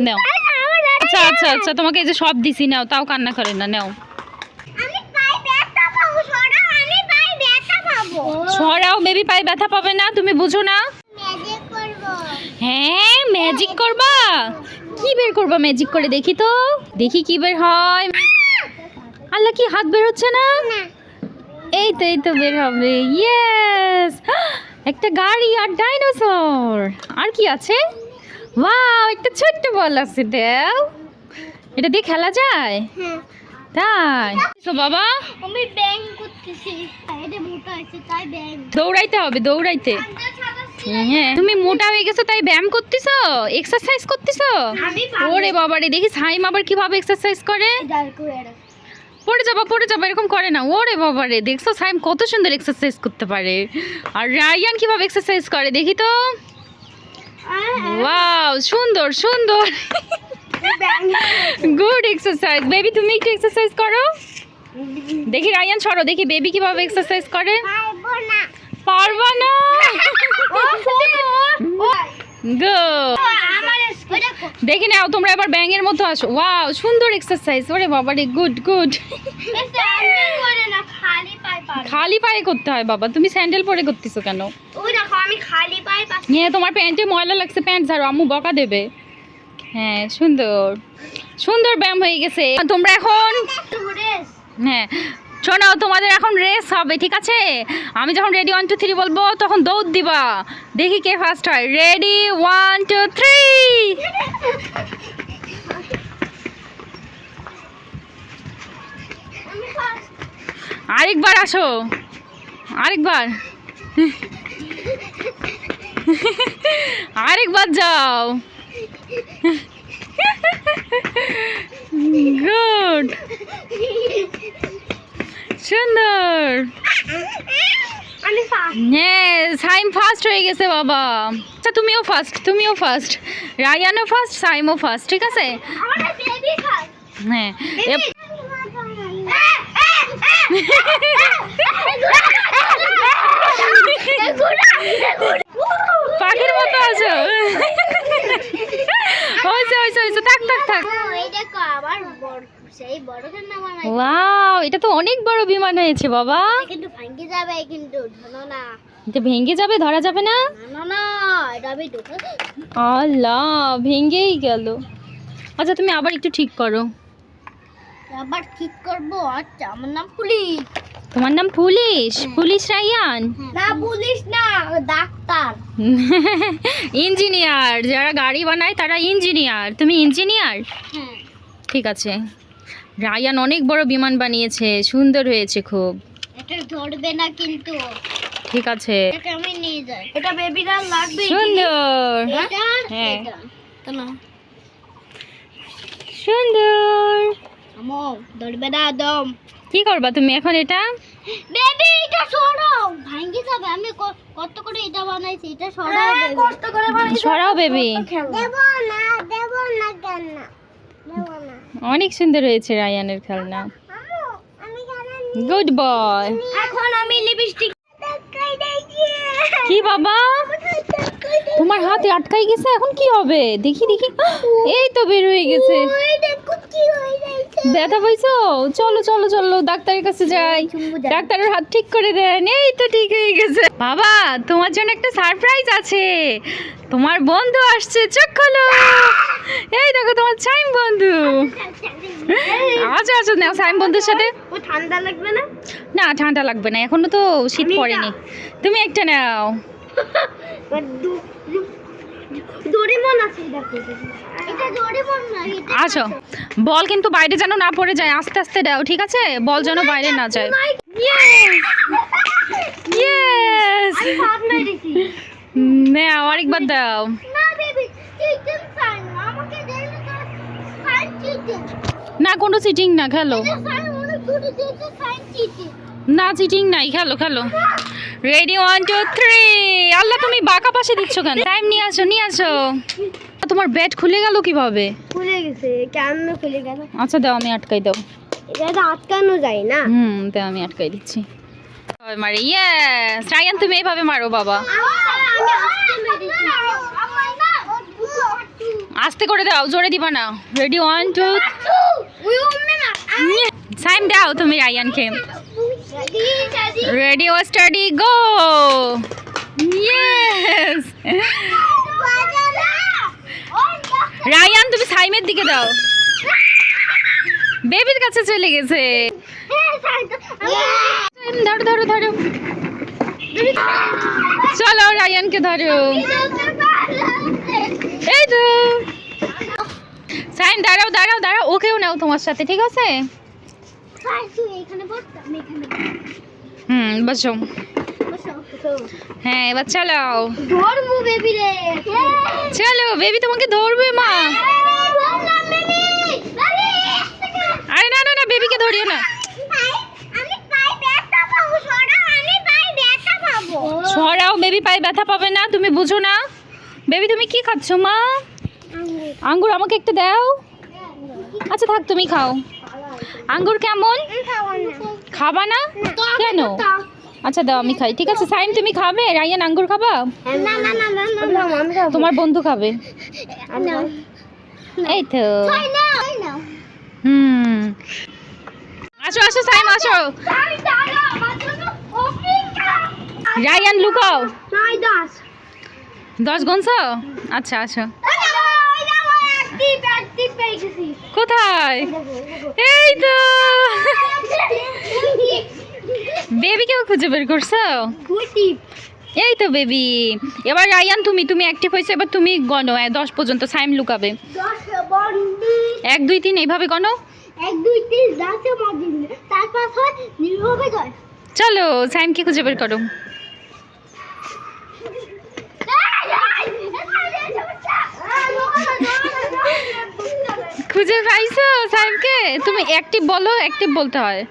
নাও। আচ্ছা আচ্ছা আচ্ছা তোমাকে এই যে সব দিছি নাও তাও কান্না করে না নাও। আমি পাই ব্যথা পাবো সরা আমি পাই ব্যথা বেবি পায়ে ব্যথা পাবে না তুমি বুঝো না। হ্যাঁ ম্যাজিক করবা? কি বের করবা ম্যাজিক করে দেখি তো। দেখি কি বের হয়। আল্লাহ কি হাত বের হচ্ছে না? না। এই তো এই তো বের হবে। ইয়েস একটা গাড়ি আর ডাইনোসর আর কি আছে? ওয়াও একটা ছোট্ট বল আছে দেও। এটা দিয়ে খেলা যায়? হ্যাঁ। তাই? তো বাবা? আমি ব্যাং করতেছি। এটা মোটা আছে তাই ব্যাং। দৌড়াইতে হবে দৌড়াইতে। হ্যাঁ তুমি মোটা হয়ে গেছো তাই ব্যায়াম করতেছো? এক্সারসাইজ করতেছো? ওরে বাবা রে দেখি সাইম আবার কীভাবে এক্সারসাইজ করে। পড়ে যাবা পড়ে যাবা এরকম করে না। ওরে বাবা রে দেখছ সাইম কত সুন্দর এক্সারসাইজ করতে পারে। আর রায়ান কীভাবে এক্সারসাইজ করে দেখি তো। ওয়াও সুন্দর সুন্দর। গুড এক্সারসাইজ বেবি তুমি একটু এক্সারসাইজ করো। দেখি রায়ান সরো দেখি বেবি কীভাবে এক্সারসাইজ করে। পারব না। দেখি নাও তোমরা এবার ব্যাঙের মতো আসো। ওয়াও সুন্দর এক্সারসাইজ ওরে বাবা রে গুড গুড খালি পায়ে করতে হয় বাবা। তুমি স্যান্ডেল পরে করতেছো কেন? আমি খালি পাই পাচ্ছি হ্যাঁ তোমার প্যান্টে ময়লা লাগছে প্যান্ট ঝাড়ো আম্মু বকা দেবে। হ্যাঁ সুন্দর। সুন্দর ব্যায়াম হয়ে গেছে। তোমরা এখন হ্যাঁ শোনো তোমাদের এখন রেস হবে ঠিক আছে? আমি যখন রেডি ওয়ান টু থ্রি বলব তখন দৌড় দিবা। দেখি কে ফার্স্ট হয়। রেডি ওয়ান টু থ্রি আরেকবার আসো। আরেকবার। আরেকবার যাও গুড সুন্দর হ্যাঁ সাইম ফার্স্ট হয়ে গেছে বাবা আচ্ছা তুমিও ফার্স্ট তুমিও ফার্স্ট রায়ানও ফার্স্ট সাইমও ফার্স্ট ঠিক আছে হ্যাঁ পাখির মতো আছো? হয়েছে হয়েছে হয়েছে। থাক থাক থাক। ওয়াও এটা তো অনেক বড় বিমান হয়েছে বাবা। কিন্তু ভাঙ্গি যাবে কিন্তু ধনো না। এটা ভেঙে যাবে ধরা যাবে না? না না এটা আমি আল্লাহ ভেঙেই গেল। আচ্ছা তুমি আবার একটু ঠিক করো। আবার ঠিক করব? আচ্ছা আমার নাম পুলিশ। তোমার নাম পুলিশ? পুলিশ রায়ান? না পুলিশ না ডাক্তার। ইঞ্জিনিয়ার। যারা গাড়ি বানায় তারা ইঞ্জিনিয়ার। তুমি ইঞ্জিনিয়ার? হ্যাঁ ঠিক আছে। রায়ান অনেক বড় বিমান বানিয়েছে সুন্দর হয়েছে খুব। এটা ধরবে না কিন্তু। ঠিক আছে। এটাকে আমি নিয়ে যাই। এটা লাগবে সুন্দর এটা হ্যাঁ। সুন্দর। আমো ধরবে না দম। কি করবা তুমি এখন এটা? বেবি এটা সরাও। ভাঙ্গি যাবে আমি কত করে এটা বানাইছি এটা সরাও বেবি। কষ্ট করে সরাও বেবি। দেব না দেব না কেন? দেব না। অনেক সুন্দর হয়েছে রায়ানের খেলনা। আমি জানি গুড বয় এখন আমি লিপস্টিক কি বাবা? তোমার হাতে আটকাই গেছে এখন কি হবে? দেখি দেখি। এই তো বের হয়ে গেছে। ব্যথা পাইছো? চলো চলো চলো ডাক্তারের কাছে যাই। ডাক্তারের হাত ঠিক করে দেন। এই তো ঠিক হয়ে গেছে। বাবা তোমার জন্য একটা সারপ্রাইজ আছে। তোমার বন্ধু আসছে চোখ খোলো। এই দেখো তোমার সাইম বন্ধু। আচ্ছা আচ্ছা নাও সাইম বন্ধুর সাথে। ও ঠান্ডা লাগবে না? না ঠান্ডা লাগবে না এখনও তো শীত পড়েনি। তুমি একটা নাও। আচ্ছা বল কিন্তু বাইরে যেন না পড়ে যায় আস্তে আস্তে দাও ঠিক আছে? বল যেন বাইরে না যায়। ইয়েস আমি ভাব নাও আরেকবার দাও। না বেবি চিকেন সাইন আমাকে দেন তো সাইন চিকেন না কোনো চিটিং না খেলো। না চিটিং নাই খেলো খেলো। রেডি ওয়ান টু থ্রি আল্লাহ তুমি বাঁকা পাশে দিচ্ছ কেন? টাইম নিয়ে আসো নিয়ে আসো। তোমার ব্যাট খুলে গেল কীভাবে? খুলে গেছে কেন খুলে গেল? আচ্ছা দাও আমি আটকাই দাও। এটা তো আটকানো যায় না। হুম দাও আমি আটকাই দিচ্ছি। ওই মারে ইয়েস রায়ান তুমি এইভাবে মারো বাবা। আস্তে করে দাও জোরে দিবা না। রেডি ওয়ান টু সাইম দাও তুমি রায়ানকে রেডি ও স্টাডি গো ইয়েস রায়ান তুমি সাইমের দিকে দাও। বেবির কাছে চলে গেছে। ধরো ধরো ধরো। চলো রায়ানকে ধরো। এই তো। সাইম দাঁড়াও দাঁড়াও দাঁড়াও, ওকেও নাও তোমার সাথে, ঠিক আছে? হুম বসো। হ্যাঁ এবার চালাও। ধরবো বেবি রে। চলো বেবি তোমাকে ধরবে মা। আরে না না না বেবিকে ধরিও না। ছড়াও বেবি পায়ে ব্যথা পাবে না তুমি বুঝো না। বেবি তুমি কি খাচ্ছ মা? আঙ্গুর। আমাকে একটু দাও। আচ্ছা থাক তুমি খাও। আঙ্গুর কেমন? খাবা না? কেন? আচ্ছা দাও আমি খাই। ঠিক আছে সাইন তুমি খাবে? রায়ান আঙ্গুর খাবা? না না না না না খাব তোমার বন্ধু খাবে। এই তো। হুম। আসো আসো সাইম আসো। রায়ান লুকাও। দশ গনছ? আচ্ছা আচ্ছা কোথায় এই তো বেবিকেও খুঁজে বের করছ এই তো বেবি এবার রায়ান তুমি তুমি অ্যাক্টিভ হয়েছে এবার তুমি গণো দশ পর্যন্ত সাইম লুকাবে এক দুই তিন এইভাবে গণো হয় চলো সাইমকে খুঁজে বের করো খুঁজে পাইছো সাইমকে? তুমি অ্যাক্টিভ বলো অ্যাক্টিভ বলতে হয়।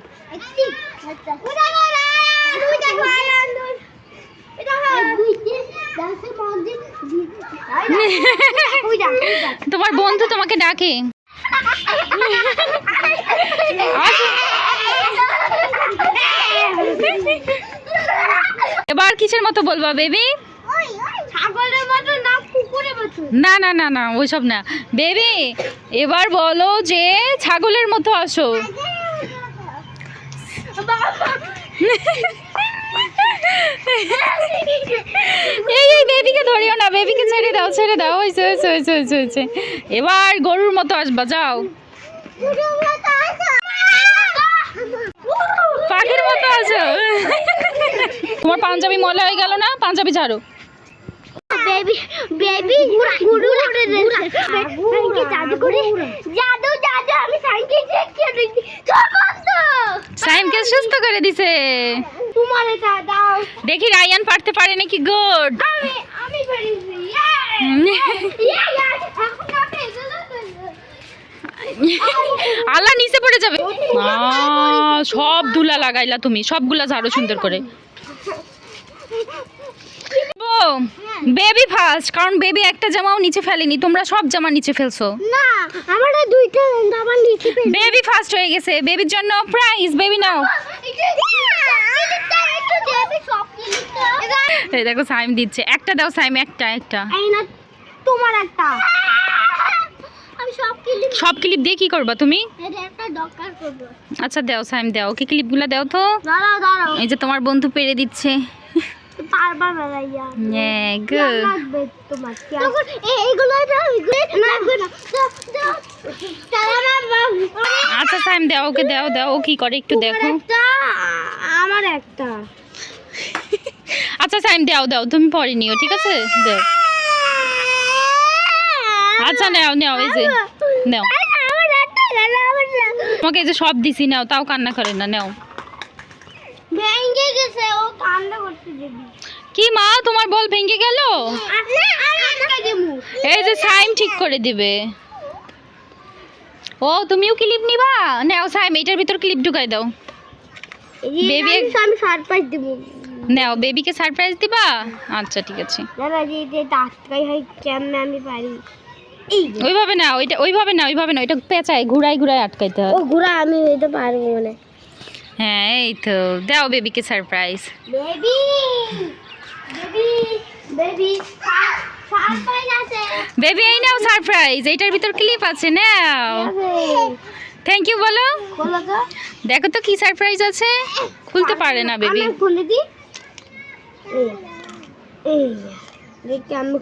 তোমার বন্ধু তোমাকে ডাকে। এবার কিসের মতো বলবা বেবি? ছাগলের মতো না না না না, ওইসব না। বেবি, এবার বলো যে ছাগলের মতো আসো। এই বেবিকে ধরিও না, বেবিকে ছেড়ে দাও ছেড়ে দাও। হয়েছে এবার গরুর মতো আসবা, যাও। পাখির মতো আসো। তোমার পাঞ্জাবি ময়লা হয়ে গেল না? পাঞ্জাবি ঝাড়ো। বেবি জাদু করে জাদু জাদু আমি সাইমকে সুস্থ করে দিছে তোমার এটা দাও দেখি রায়ান পারতে পারে নাকি গুড আমি আমি পেরেছি ইয়ে ইয়ে আল্লাহ নিচে পড়ে যাবে আহ, সব ধুলা লাগাইলা তুমি সবগুলা ঝাড়ো সুন্দর করে বেবি ফার্স্ট কারণ বেবি একটা জামাও নিচে ফেলেনি তোমরা সব জামা নিচে ফেলছো। না আমার দুইটা আবার নিচে পেয়ে বেবি ফার্স্ট হয়ে গেছে বেবির জন্য প্রাইজ বেবি নাও। এই দেখো সাইম দিচ্ছে। একটা দাও সাইম একটা একটা। তোমার একটা। সব ক্লিপ দিয়ে কি করবা তুমি? আচ্ছা দাও সাইম দাও। কি ক্লিপগুলো দাও তো? এই যে তোমার বন্ধু পেরে দিচ্ছে। বেড়াইয়া হ্যাঁ গুড লাগবে তোমার তখন এইগুলো দাও এইগুলো না না। চালা না আচ্ছা সাইম দাও ওকে দাও দাও ও কি করে একটু দেখো। একটা আমার একটা। আচ্ছা সাইম দাও দাও তুমি পরে নিও ঠিক আছে? দাও। আচ্ছা নাও নাও এই যে নাও। তোমাকে এই যে সব দিছি নাও তাও কান্না করে না নাও। গেছে ও কান্না করতে দিবি কি মা তোমার বল ভেঙে গেল? এই যে সাইম ঠিক করে দিবে। ও তুমিও ক্লিপ নিবা? নাও সাইম এটার ভিতর ক্লিপ ঢুকাই দাও। Baby- আমি সারপ্রাইজ দিব। নাও বেবিকে সারপ্রাইজ দিবা? আচ্ছা ঠিক আছে। দাদা যে যে আটকাই হয় কেমনে আমি পারি? ওইভাবে না ওইটা ওইভাবে না ওইভাবে না ওইটা পেঁচায় ঘুরাই ঘুরাই আটকাইতে হয়। ও ঘুরা আমি এটা পারব মানে। হ্যাঁ এই তো। দাও বেবিকে surprise baby baby baby baby এই নাও সারপ্রাইজ এইটার ভিতর ক্লিপ আছে নাও। থ্যাংক ইউ বলো। দেখো তো কি সারপ্রাইজ আছে। খুলতে পারে না বেবি আমি খুলে দিই এই এই দেখি আমি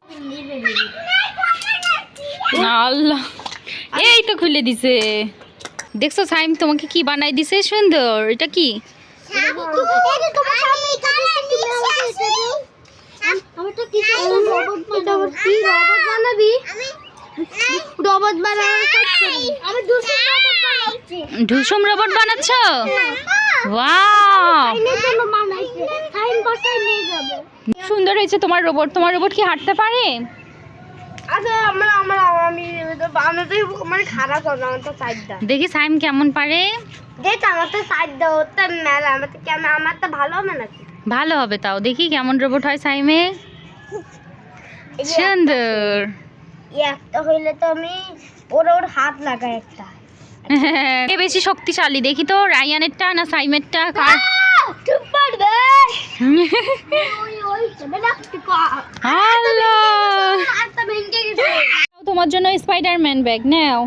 আল্লাহ। এই তো খুলে দিছে। দেখছ সাইম, তোমাকে কি বানাই দিছে? সুন্দর, এটা কি? ঢুসুম রোবট বানাচ্ছ? সুন্দর হয়েছে তোমার রোবট তোমার রোবট কি হাঁটতে পারে? দেখি সাইম কেমন পারে। দেখ আমার তো সাইড দাও তো মেলা। আমার আমার তো ভালো হবে নাকি? ভালো হবে তাও। দেখি কেমন রোবট হয় সাইমে। সুন্দর। একটা হইলে তো আমি ওর ওর হাত লাগাই একটা। বেশি শক্তিশালী। দেখি তো রায়ানেরটা না সাইমেরটা? কার চুপ পারবে ভেঙে গেছে তোমার জন্য স্পাইডারম্যান ব্যাগ নাও।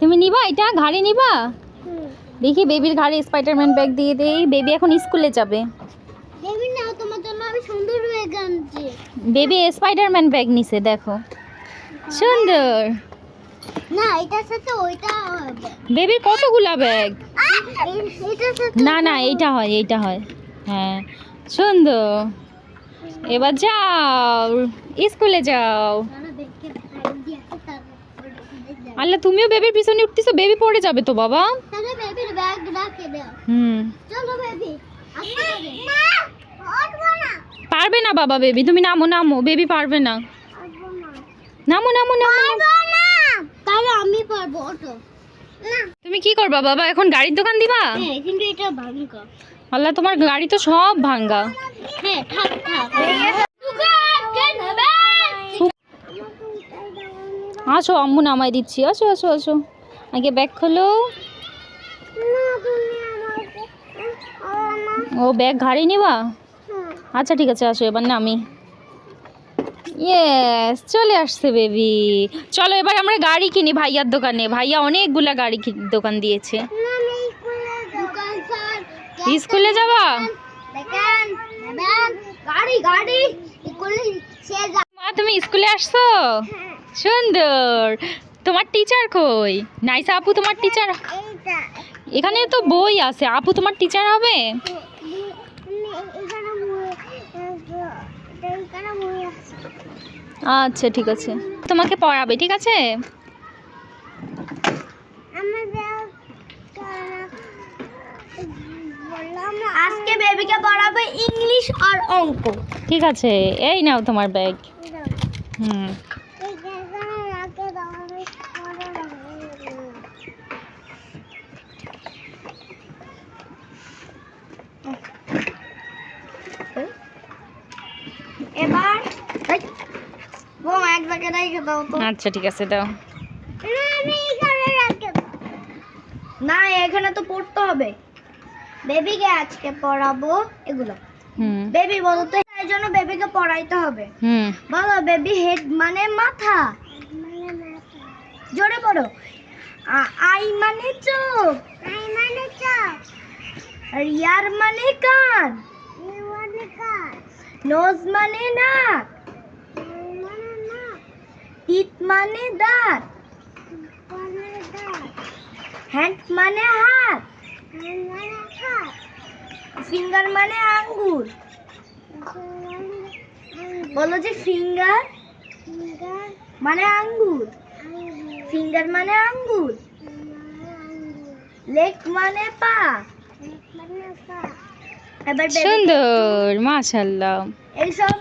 তুমি নিবা এটা? ঘাড়ে নিবা? দেখি বেবির ঘাড়ে স্পাইডারম্যান ব্যাগ দিয়ে দেই। বেবি এখন স্কুলে যাবে। দেবি না তোমার জন্য আমি সুন্দর গানছি বেবি স্পাইডারম্যান ব্যাগ নিছে দেখো। সুন্দর। না এটার সাথে ওইটা হবে। বেবির কতগুলা ব্যাগ? না না এইটা হয় এইটা হয়। হ্যাঁ। সুন্দর এবার যাও। স্কুলে যাও। আল্লাহ তুমিও বেবির পিছনে উঠতেছো বেবি পড়ে যাবে তো বাবা। তাহলে বেবির ব্যাগ রাখে দাও। হুম। চলো বেবি পারবে না বাবা বেবি। তুমি নামো নামো বেবি পারবে না। নামো নামো নামো। নামো। তাহলে আমি পারব অটো না। তুমি কি করবা বাবা? এখন গাড়ির দোকান দিবা? হ্যাঁ কিন্তু এটা ভাঙা আল্লাহ তোমার গাড়ি তো সব ভাঙ্গা। হ্যাঁ থাক থাক। আসো আম্মু নামাই দিচ্ছি। আসো আসো আসো। আগে ব্যাগ খোলো। ও ব্যাগ ঘাড়ি নিবা? আচ্ছা ঠিক আছে আসো এবার নামি। ইয়েস চলে আসছে বেবি চলো, এবার আমরা গাড়ি কিনি ভাইয়ার দোকানে। ভাইয়া অনেকগুলা গাড়ি দোকান দিয়েছে। স্কুলে যাবা? মা, তুমি স্কুলে আসছো? সুন্দর। তোমার টিচার কই? নাইসা আপু, তোমার টিচার এখানে তো বই আছে। আপু, তোমার টিচার হবে এখানে এখানে বই আছে আচ্ছা ঠিক আছে। তোমাকে পড়াবে ঠিক আছে? আজকে বেবিকে পড়াবে ইংলিশ আর অঙ্ক। ঠিক আছে এই নাও তোমার ব্যাগ। হুম এবার এই, বোম এক জায়গায় রেখে দাও তো আচ্ছা ঠিক আছে দাও। না এখানে তো পড়তে হবে। বেবিকে আজকে পড়াবো এগুলো। বেবি বলো তো এই জন্য বেবিকে পড়াইতে হবে। বলো বেবি হেড মানে মাথা? জোরে পড়ো। আই মানে চোখ। আই মানে চোখ। আর ইয়ার মানে কান। নোজ মানে নাক। টিথ মানে দাঁত। হ্যান্ড মানে হাত। ফিঙ্গার মানে আঙ্গুর। বলো যে ফিঙ্গার মানে আঙ্গুর। ফিঙ্গার মানে আঙ্গুর। লেগ মানে পা। সুন্দর মাশাল্লাহ এইসব